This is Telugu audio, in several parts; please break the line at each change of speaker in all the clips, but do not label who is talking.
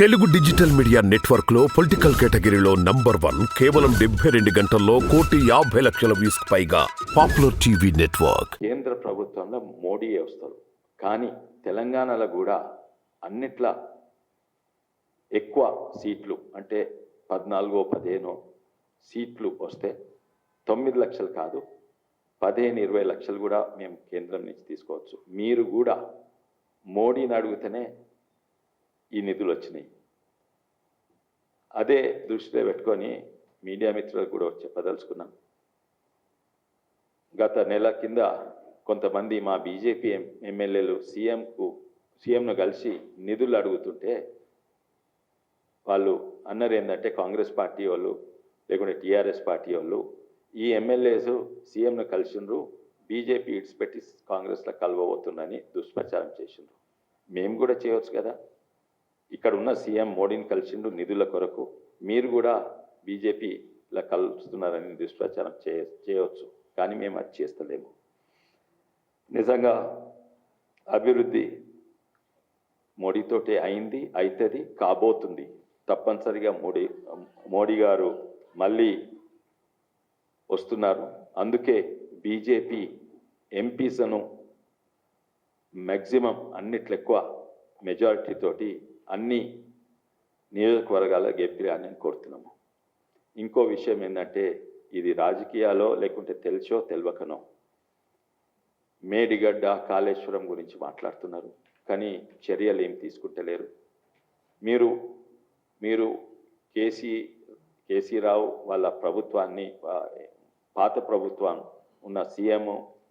తెలుగు డిజిటల్ మీడియా నెట్వర్క్లో పొలిటికల్ కేటగిరీలో నంబర్ వన్ కేవలం డెబ్బై రెండు గంటల్లో కోటి యాభై లక్షల వ్యూస్ పైగా పాపులర్ టీవీ నెట్వర్క్.
కేంద్ర ప్రభుత్వంలో మోడీయే వస్తారు. కానీ తెలంగాణలో కూడా అన్నిట్లా ఎక్కువ సీట్లు అంటే పద్నాలుగో పదిహేనో సీట్లు వస్తే తొమ్మిది లక్షలు కాదు పదిహేను ఇరవై లక్షలు కూడా మేము కేంద్రం నుంచి తీసుకోవచ్చు. మీరు కూడా మోడీని అడిగితేనే ఈ నిధులు వచ్చినాయి. అదే దృష్టిలో పెట్టుకొని మీడియా మిత్రులకు కూడా చెప్పదలుచుకున్నాం. గత నెల కింద కొంతమంది మా బీజేపీ ఎమ్మెల్యేలు సీఎంకు సీఎంను కలిసి నిధులు అడుగుతుంటే వాళ్ళు అన్నారు ఏంటంటే కాంగ్రెస్ పార్టీ వాళ్ళు లేకుంటే టీఆర్ఎస్ పార్టీ వాళ్ళు ఈ ఎమ్మెల్యేస్ సీఎంను కలిసిండ్రు బీజేపీ ఇడిచిపెట్టి కాంగ్రెస్లో కలవబోతుందని దుష్ప్రచారం చేసిండ్రు. మేము కూడా చేయవచ్చు కదా. ఇక్కడ ఉన్న సీఎం మోడీని కలిసిండు నిధుల కొరకు. మీరు కూడా బీజేపీలో కలుస్తున్నారని దుష్ప్రచారం చే చేయవచ్చు. కానీ మేము అది చేస్తలేము. నిజంగా అభివృద్ధి మోడీతోటే అయింది అవుతుంది కాబోతుంది. తప్పనిసరిగా మోడీ మోడీ గారు మళ్ళీ వస్తున్నారు. అందుకే బీజేపీ ఎంపీస్ను మ్యాక్సిమం అన్నిట్లెక్కువ మెజారిటీతోటి అన్ని నియోజకవర్గాల గెలిపియాలని కోరుతున్నాము. ఇంకో విషయం ఏంటంటే ఇది రాజకీయాలో లేకుంటే తెలుసో తెలియకనో మేడిగడ్డ కాళేశ్వరం గురించి మాట్లాడుతున్నారు. కానీ చర్యలు ఏం తీసుకుంటలేరు. మీరు మీరు కేసీ కేసీ రావు వాళ్ళ ప్రభుత్వాన్ని పాత ప్రభుత్వం ఉన్న సీఎం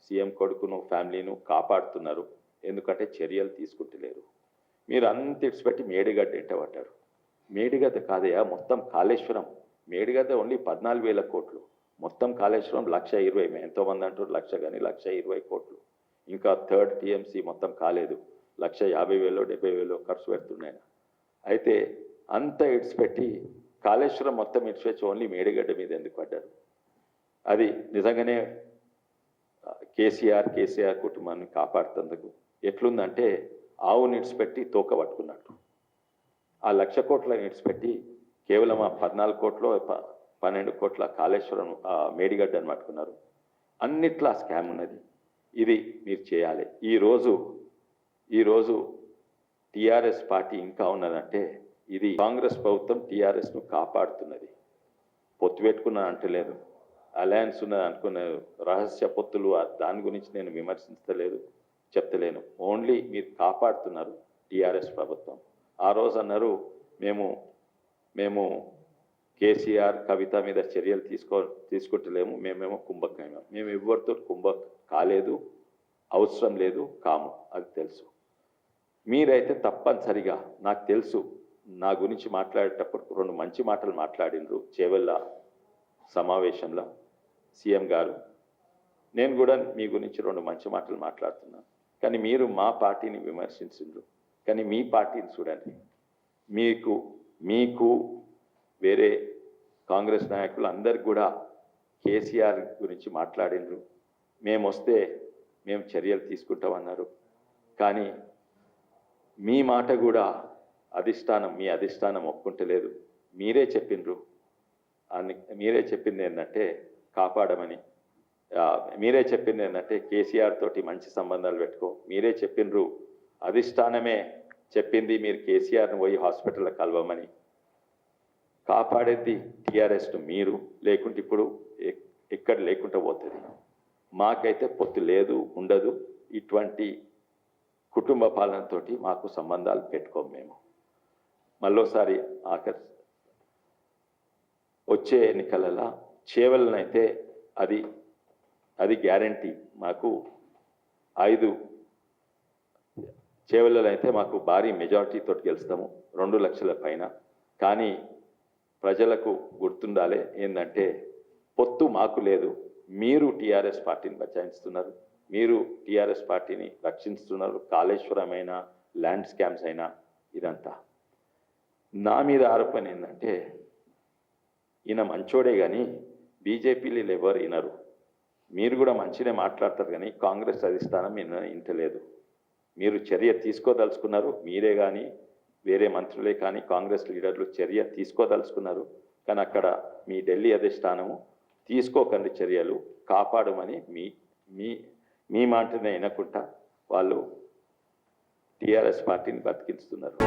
సీఎం కొడుకును ఫ్యామిలీను కాపాడుతున్నారు. ఎందుకంటే చర్యలు తీసుకుంటలేరు. మీరు అంత ఇడిచిపెట్టి మేడిగడ్డ ఎంటబడ్డారు. మేడిగడ్డ కాదయా మొత్తం కాళేశ్వరం. మేడిగడ్డ ఓన్లీ పద్నాలుగు వేల కోట్లు. మొత్తం కాళేశ్వరం లక్ష ఇరవై. ఎంతోమంది అంటారు లక్ష కానీ లక్ష ఇరవై కోట్లు. ఇంకా థర్డ్ టీఎంసీ మొత్తం కాలేదు. లక్ష యాభై వేలో డెబ్బై వేలో ఖర్చు పెడుతున్నాయి అయితే అంత ఇడిచిపెట్టి కాళేశ్వరం మొత్తం ఇడిచిపెట్టి ఓన్లీ మేడిగడ్డ మీద ఎందుకు పడ్డారు? అది నిజంగానే కేసీఆర్ కేసీఆర్ కుటుంబాన్ని కాపాడుతందుకు ఎట్లుందంటే ఆవు నిడిచిపెట్టి తోక పట్టుకున్నట్టు ఆ లక్ష కోట్ల నిడిచిపెట్టి కేవలం ఆ పద్నాలుగు కోట్లు ప- పన్నెండు కోట్ల కాళేశ్వరం ఆ పట్టుకున్నారు. అన్నిట్లా స్కామ్ ఉన్నది. ఇది మీరు చేయాలి. ఈరోజు ఈరోజు టీఆర్ఎస్ పార్టీ ఇంకా ఉన్నదంటే ఇది కాంగ్రెస్ ప్రభుత్వం టీఆర్ఎస్ను కాపాడుతున్నది. పొత్తు పెట్టుకున్నా అంటలేదు. అలయన్స్ ఉన్నది అనుకునే రహస్య పొత్తులు దాని గురించి నేను విమర్శించలేదు. చెప్తలేను. ఓన్లీ మీరు కాపాడుతున్నారు టీఆర్ఎస్ ప్రభుత్వం. ఆ రోజు అన్నారు మేము మేము కేసీఆర్ కవిత మీద చర్యలు తీసుకో తీసుకుంటలేము. మేమేమో కుంభకం మేము ఎవరితో కుంభ కాలేదు అవసరం లేదు కాము. అది తెలుసు. మీరైతే తప్పనిసరిగా నాకు తెలుసు నా గురించి మాట్లాడేటప్పుడు రెండు మంచి మాటలు మాట్లాడినరు చేవెళ్ళ సమావేశంలో సీఎం గారు. నేను కూడా మీ గురించి రెండు మంచి మాటలు మాట్లాడుతున్నాను కానీ మీరు మా పార్టీని విమర్శించిండ్రు. కానీ మీ పార్టీని చూడండి. మీకు మీకు వేరే కాంగ్రెస్ నాయకులు అందరు కూడా కేసీఆర్ గురించి మాట్లాడినరు. మేము వస్తే మేము చర్యలు తీసుకుంటామన్నారు. కానీ మీ మాట కూడా అధిష్టానం మీ అధిష్టానం ఒప్పుకుంటలేదు. మీరే చెప్పిండ్రు. అని మీరే చెప్పింది ఏంటంటే కాపాడమని. మీరే చెప్పింది ఏంటంటే కేసీఆర్ తోటి మంచి సంబంధాలు పెట్టుకో. మీరే చెప్పిండ్రు అధిష్టానమే చెప్పింది మీరు కేసీఆర్ని పోయి హాస్పిటల్లో కలవమని. కాపాడేది టీఆర్ఎస్ను మీరు లేకుంటే ఇప్పుడు ఎక్కడ లేకుండా పోతుంది. మాకైతే పొత్తు లేదు ఉండదు. ఇటువంటి కుటుంబ పాలనతోటి మాకు సంబంధాలు పెట్టుకోము మేము. మళ్ళోసారి ఆఖరి వచ్చే ఎన్నికలలో చేవలనైతే అది అది గ్యారంటీ. మాకు ఐదు చేవలలో అయితే మాకు భారీ మెజారిటీతో గెలుస్తాము రెండు లక్షల పైన. కానీ ప్రజలకు గుర్తుండాలి ఏంటంటే పొత్తు మాకు లేదు. మీరు టీఆర్ఎస్ పార్టీని బచాయిస్తున్నారు. మీరు టీఆర్ఎస్ పార్టీని రక్షిస్తున్నారు. కాళేశ్వరం అయినా ల్యాండ్ స్కామ్స్ అయినా ఇదంతా. నా మీద ఆరోపణ ఏంటంటే ఈయన మంచోడే కానీ బీజేపీలు ఎవరు వినరు మీరు కూడా మంచినే మాట్లాడతారు కానీ కాంగ్రెస్ అధిష్టానం విన ఇంటలేదు. మీరు చర్య తీసుకోదలుచుకున్నారు మీరే కానీ వేరే మంత్రులే కానీ కాంగ్రెస్ లీడర్లు చర్య తీసుకోదలుచుకున్నారు. కానీ అక్కడ మీ ఢిల్లీ అధిష్టానము తీసుకోకండి చర్యలు కాపాడమని మీ మీ మీ మాటనే వినకుండా వాళ్ళు టీఆర్ఎస్ పార్టీని బతికిస్తున్నారు.